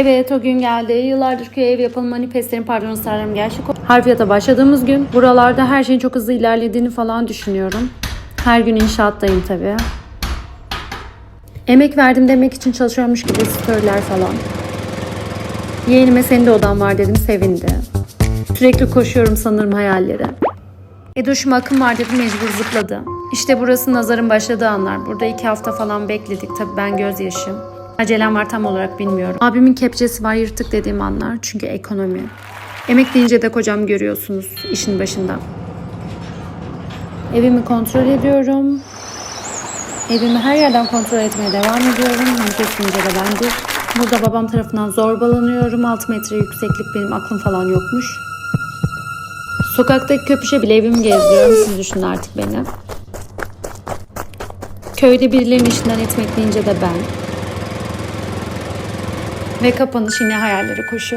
Evet o gün geldi. Yıllardır köy ev yapalım manifestlerin pardon ısrarlarım gerçek. Harfiyata başladığımız gün buralarda her şeyin çok hızlı ilerlediğini falan düşünüyorum. Her gün inşaattayım tabii. Emek verdim demek için çalışıyormuş gibi storyler falan. Yeğenime senin de odan var dedim sevindi. Sürekli koşuyorum sanırım hayallere. Edoş'um akım var dedim mecbur zıpladı. İşte burası nazarın başladığı anlar. Burada iki hafta falan bekledik tabii ben gözyaşım. Acelem var tam olarak bilmiyorum. Abimin kepçesi var yırtık dediğim anlar çünkü ekonomi. Emek deyince de kocam görüyorsunuz işin başında. Evimi kontrol ediyorum. Evimi her yerden kontrol etmeye devam ediyorum. Nefesince de bendir. Burada babam tarafından zorbalanıyorum. 6 metre yükseklik benim aklım falan yokmuş. Sokaktaki köpüşe bile evimi gezdiriyorum. Siz düşünün artık beni. Köyde birilerinin işinden etmek deyince de ben. Ve kapanış yine hayallere koşuyor.